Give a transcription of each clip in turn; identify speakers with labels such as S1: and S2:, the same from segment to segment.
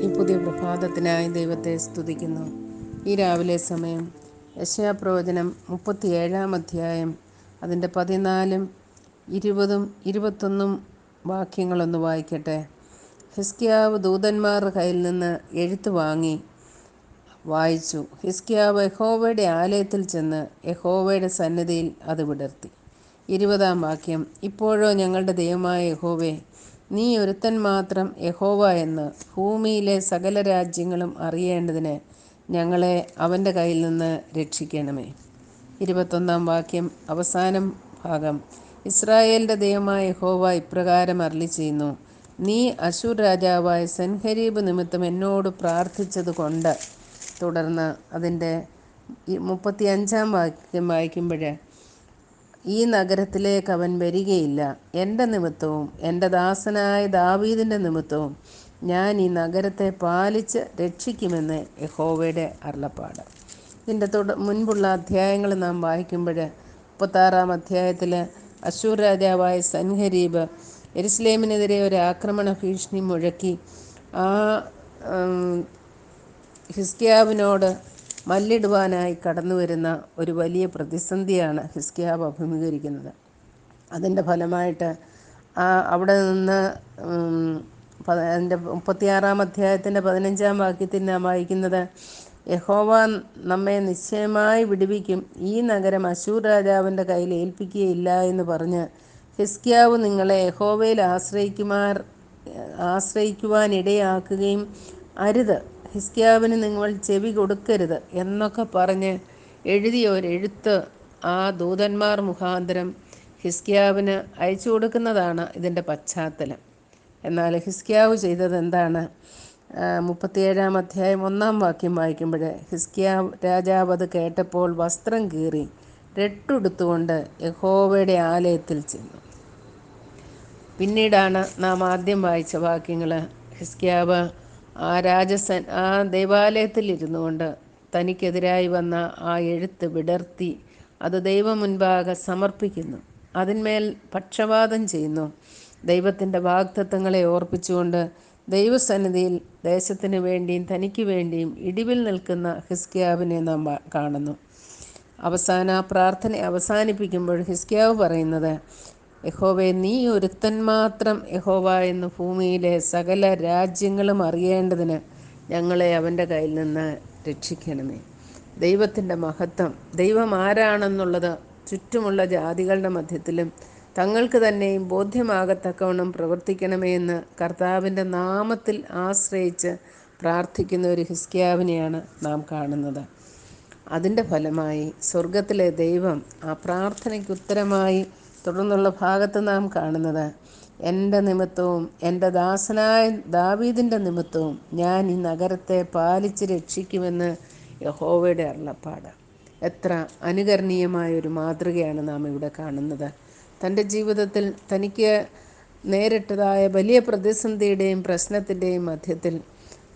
S1: ഈ പുതിയ പ്രഭാതത്തിനായി ദൈവത്തെ സ്തുതിക്കുന്നു. ഈ രാവിലെ സമയം യശയാപ്രവചനം മുപ്പത്തിയേഴാം അധ്യായം അതിന്റെ പതിനാലും ഇരുപതും ഇരുപത്തൊന്നും വാക്യങ്ങളൊന്ന് വായിക്കട്ടെ. ഹിസ്കിയാവ് ദൂതന്മാരുടെ കയ്യിൽ നിന്ന് എഴുത്ത് വാങ്ങി വായിച്ചു. ഹിസ്കിയാവ് യഹോവയുടെ ആലയത്തിൽ ചെന്ന് യഹോവയുടെ സന്നിധിയിൽ അത് വിടർത്തി. ഇരുപതാം വാക്യം ഇപ്പോഴോ ഞങ്ങളുടെ ദൈവമായ യഹോവേ നീ ഒരുത്തൻ മാത്രം യഹോവ എന്ന് ഭൂമിയിലെ സകല രാജ്യങ്ങളും അറിയേണ്ടതിന് ഞങ്ങളെ അവന്റെ കയ്യിൽ നിന്ന് രക്ഷിക്കണമേ. ഇരുപത്തൊന്നാം വാക്യം അവസാനം ഭാഗം. ഇസ്രായേലിന്റെ ദൈവമായ യഹോവ ഇപ്രകാരം അരളി ചെയ്യുന്നു നീ അശൂർ രാജാവായ സെൻഹരീബ് നിമിത്തം എന്നോട് പ്രാർത്ഥിച്ചത് കൊണ്ട് തുടർന്ന് അതിന്റെ മുപ്പത്തി അഞ്ചാം വാക്യം വായിക്കുമ്പോൾ ഈ നഗരത്തിലേക്ക് അവൻ വരികയില്ല. എന്റെ നിമിത്തവും എന്റെ ദാസനായ ദാവീദിന്റെ നിമിത്തവും ഞാൻ ഈ നഗരത്തെ പാലിച്ച് രക്ഷിക്കുമെന്ന് യഹോവയുടെ അരുളപ്പാട്. ഇതിന്റെ തുട മുൻപുള്ള അധ്യായങ്ങൾ നാം വായിക്കുമ്പോൾ മുപ്പത്താറാം അധ്യായത്തിൽ അശൂർ രാജാവായ സൻഹരീബ് എരുസ്ലേമിനെതിരെ ഒരു ആക്രമണ ഭീഷണി മുഴക്കി ആ ഹിസ്കിയാവിനോട് മല്ലിടുവാനായി കടന്നു വരുന്ന ഒരു വലിയ പ്രതിസന്ധിയാണ് ഹിസ്കിയാവ് അഭിമുഖീകരിക്കുന്നത്. അതിന്റെ ഫലമായിട്ട് ആ അവിടെ നിന്ന് അതിന്റെ മുപ്പത്തിയാറാം അധ്യായത്തിന്റെ പതിനഞ്ചാം വാക്യത്തിൽ നാം വായിക്കുന്നത് യഹോവ നമ്മെ നിശ്ചയമായി വിടുവിക്കും ഈ നഗരം അശൂർ രാജാവിന്റെ കയ്യിൽ ഏൽപ്പിക്കുകയില്ല എന്ന് പറഞ്ഞ് ഹിസ്കിയാവ് നിങ്ങളെ യഹോവയിൽ ആശ്രയിക്കുമാർ ആശ്രയിക്കുവാനിടയാക്കുകയും അരുത്. ഹിസ്കിയാവിന് നിങ്ങൾ ചെവി കൊടുക്കരുത് എന്നൊക്കെ പറഞ്ഞ് എഴുതിയ ഒരെഴുത്ത് ആ ദൂതന്മാർ മുഖാന്തരം ഹിസ്കിയാവിന് അയച്ചു കൊടുക്കുന്നതാണ് ഇതിന്റെ പശ്ചാത്തലം. എന്നാൽ ഹിസ്കിയാവ് ചെയ്തത് എന്താണ്? മുപ്പത്തിയേഴാം അധ്യായം ഒന്നാം വാക്യം വായിക്കുമ്പോൾ ഹിസ്കിയാവ് രാജാവ് അത് കേട്ടപ്പോൾ വസ്ത്രം കീറി രട്ടുടുത്തുകൊണ്ട് യഹോവയുടെ ആലയത്തിൽ ചെന്നു. പിന്നീടാണ് നാം ആദ്യം വായിച്ച വാക്യങ്ങൾ ഹിസ്കിയാവ് ആ രാജസൻ ആ ദേവാലയത്തിൽ ഇരുന്നു കൊണ്ട് തനിക്കെതിരായി വന്ന ആ എഴുത്ത് വിടർത്തി അത് ദൈവം മുൻപാകെ സമർപ്പിക്കുന്നു. അതിന്മേൽ പക്ഷപാതം ചെയ്യുന്നു. ദൈവത്തിന്റെ വാഗ്ദത്വങ്ങളെ ഓർപ്പിച്ചുകൊണ്ട് ദൈവസന്നിധിയിൽ ദേശത്തിന് വേണ്ടിയും തനിക്ക് വേണ്ടിയും ഇടിവിൽ നിൽക്കുന്ന ഹിസ്കിയാവിനെ നാം കാണുന്നു. അവസാന പ്രാർത്ഥന അവസാനിപ്പിക്കുമ്പോൾ ഹിസ്കിയാവ് പറയുന്നത് യഹോവെ നീ ഒരുത്തൻ മാത്രം യഹോവ എന്ന് ഭൂമിയിലെ സകല രാജ്യങ്ങളും അറിയേണ്ടതിന് ഞങ്ങളെ അവന്റെ കയ്യിൽ നിന്ന് രക്ഷിക്കണമേ. ദൈവത്തിന്റെ മഹത്വം ദൈവം ആരാണെന്നുള്ളത് ചുറ്റുമുള്ള ജാതികളുടെ മധ്യത്തിലും തങ്ങൾക്ക് തന്നെയും ബോധ്യമാകത്തക്കവണ്ണം പ്രവർത്തിക്കണമേ എന്ന് കർത്താവിന്റെ നാമത്തിൽ ആശ്രയിച്ച് പ്രാർത്ഥിക്കുന്ന ഒരു ഹിസ്കിയാവിനെയാണ് നാം കാണുന്നത്. അതിന്റെ ഫലമായി സ്വർഗത്തിലെ ദൈവം ആ പ്രാർത്ഥനയ്ക്ക് ഉത്തരമായി തുടർന്നുള്ള ഭാഗത്ത് നാം കാണുന്നത് എന്റെ നിമിത്തവും എന്റെ ദാസനായ ദാവീദിന്റെ നിമിത്തവും ഞാൻ ഈ നഗരത്തെ പാലിച്ച് രക്ഷിക്കുമെന്ന് യഹോവയുടെ അരുളപ്പാട്. എത്ര അനുകരണീയമായ ഒരു മാതൃകയാണ് നാം ഇവിടെ കാണുന്നത്. തന്റെ ജീവിതത്തിൽ തനിക്ക് നേരിട്ടതായ വലിയ പ്രതിസന്ധിയുടെയും പ്രശ്നത്തിന്റെയും മധ്യത്തിൽ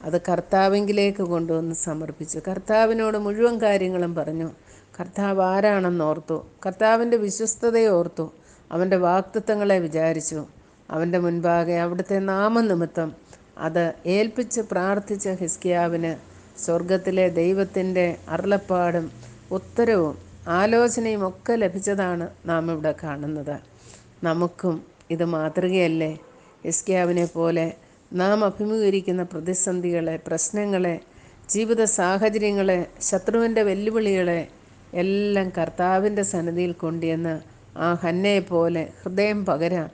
S1: അത് കർത്താവിങ്കിലേക്ക് കൊണ്ടുവന്ന് സമർപ്പിച്ചു. കർത്താവിനോട് മുഴുവൻ കാര്യങ്ങളും പറഞ്ഞു. കർത്താവ് ആരാണെന്നോർത്തു കർത്താവിന്റെ വിശ്വസ്തതയെ ഓർത്തു. അവന്റെ വാക്തത്വങ്ങളെ വിചാരിച്ചു. അവന്റെ മുൻപാകെ അവിടുത്തെ നാമനിമിത്തം അത് ഏൽപ്പിച്ച് പ്രാർത്ഥിച്ച ഹിസ്കിയാവിന് സ്വർഗത്തിലെ ദൈവത്തിന്റെ അരുളപ്പാടും ഉത്തരവും ആലോചനയും ഒക്കെ ലഭിച്ചതാണ് നാം ഇവിടെ കാണുന്നത്. നമുക്കും ഇത് മാതൃകയല്ലേ? ഹിസ്കിയാവിനെ പോലെ നാം അഭിമുഖീകരിക്കുന്ന പ്രതിസന്ധികളെ പ്രശ്നങ്ങളെ ജീവിത സാഹചര്യങ്ങളെ ശത്രുവിന്റെ വെല്ലുവിളികളെ എല്ലാം കർത്താവിന്റെ സന്നിധിയിൽ കൊണ്ടുവന്ന് ആ ഹന്നയെ പോലെ ഹൃദയം പകരാം.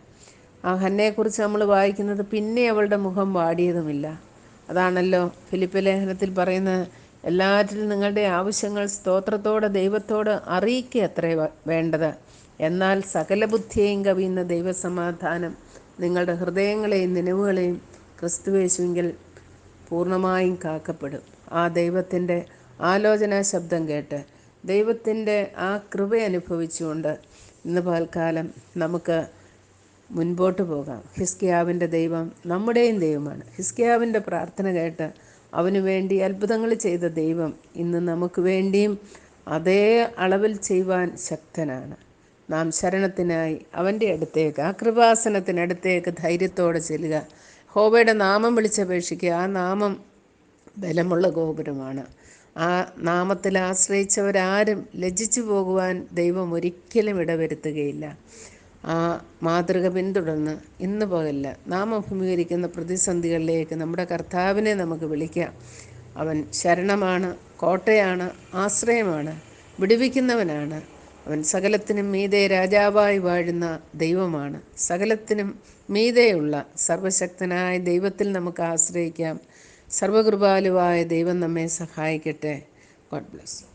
S1: ആ ഹന്നയെക്കുറിച്ച് നമ്മൾ വായിക്കുന്നത് പിന്നെ അവളുടെ മുഖം വാടിയതുമില്ല. അതാണല്ലോ ഫിലിപ്പ് ലേഖനത്തിൽ പറയുന്നത് എല്ലാറ്റിലും നിങ്ങളുടെ ആവശ്യങ്ങൾ സ്തോത്രത്തോടെ ദൈവത്തോട് അറിയിക്കുക അത്രേ വേണ്ടത്. എന്നാൽ സകല ബുദ്ധിയെയും കവിയുന്ന ദൈവസമാധാനം നിങ്ങളുടെ ഹൃദയങ്ങളെയും നിലവുകളെയും ക്രിസ്തുവേശുവിങ്കിൽ പൂർണമായും കാക്കപ്പെടും. ആ ദൈവത്തിന്റെ ആലോചനാ ശബ്ദം കേട്ട് ദൈവത്തിന്റെ ആ കൃപ അനുഭവിച്ചുകൊണ്ട് ഇന്ന് പകൽക്കാലം നമുക്ക് മുൻപോട്ട് പോകാം. ഹിസ്കിയാവിന്റെ ദൈവം നമ്മുടെയും ദൈവമാണ്. ഹിസ്കിയാവിന്റെ പ്രാർത്ഥന കേട്ട് അവന് വേണ്ടി അത്ഭുതങ്ങൾ ചെയ്ത ദൈവം ഇന്ന് നമുക്ക് വേണ്ടിയും അതേ അളവിൽ ചെയ്യുവാൻ ശക്തനാണ്. നാം ശരണത്തിനായി അവന്റെ അടുത്തേക്ക് ആ കൃപാസനത്തിനടുത്തേക്ക് ധൈര്യത്തോടെ ചെല്ലുക. ഹോബയുടെ നാമം വിളിച്ചപേക്ഷിക്കുക. ആ നാമം ബലമുള്ള ഗോപുരമാണ്. ആ നാമത്തിൽ ആശ്രയിച്ചവരാരും ലജ്ജിച്ചു പോകുവാൻ ദൈവം ഒരിക്കലും ഇടവരുത്തുകയില്ല. ആ മാതൃക പിന്തുടർന്ന് ഇന്ന് പോകല്ല നാം അഭിമുഖീകരിക്കുന്ന പ്രതിസന്ധികളിലേക്ക് നമ്മുടെ കർത്താവിനെ നമുക്ക് വിളിക്കാം. അവൻ ശരണമാണ് കോട്ടയാണ് ആശ്രയമാണ് വിടുവിക്കുന്നവനാണ്. അവൻ സകലത്തിനും മീതെ രാജാവായി വാഴുന്ന ദൈവമാണ്. സകലത്തിനും മീതെയുള്ള സർവശക്തനായ ദൈവത്തിൽ നമുക്ക് ആശ്രയിക്കാം. സർവകൃപാലുവായ ദൈവം നമ്മെ സഹായിക്കട്ടെ. God bless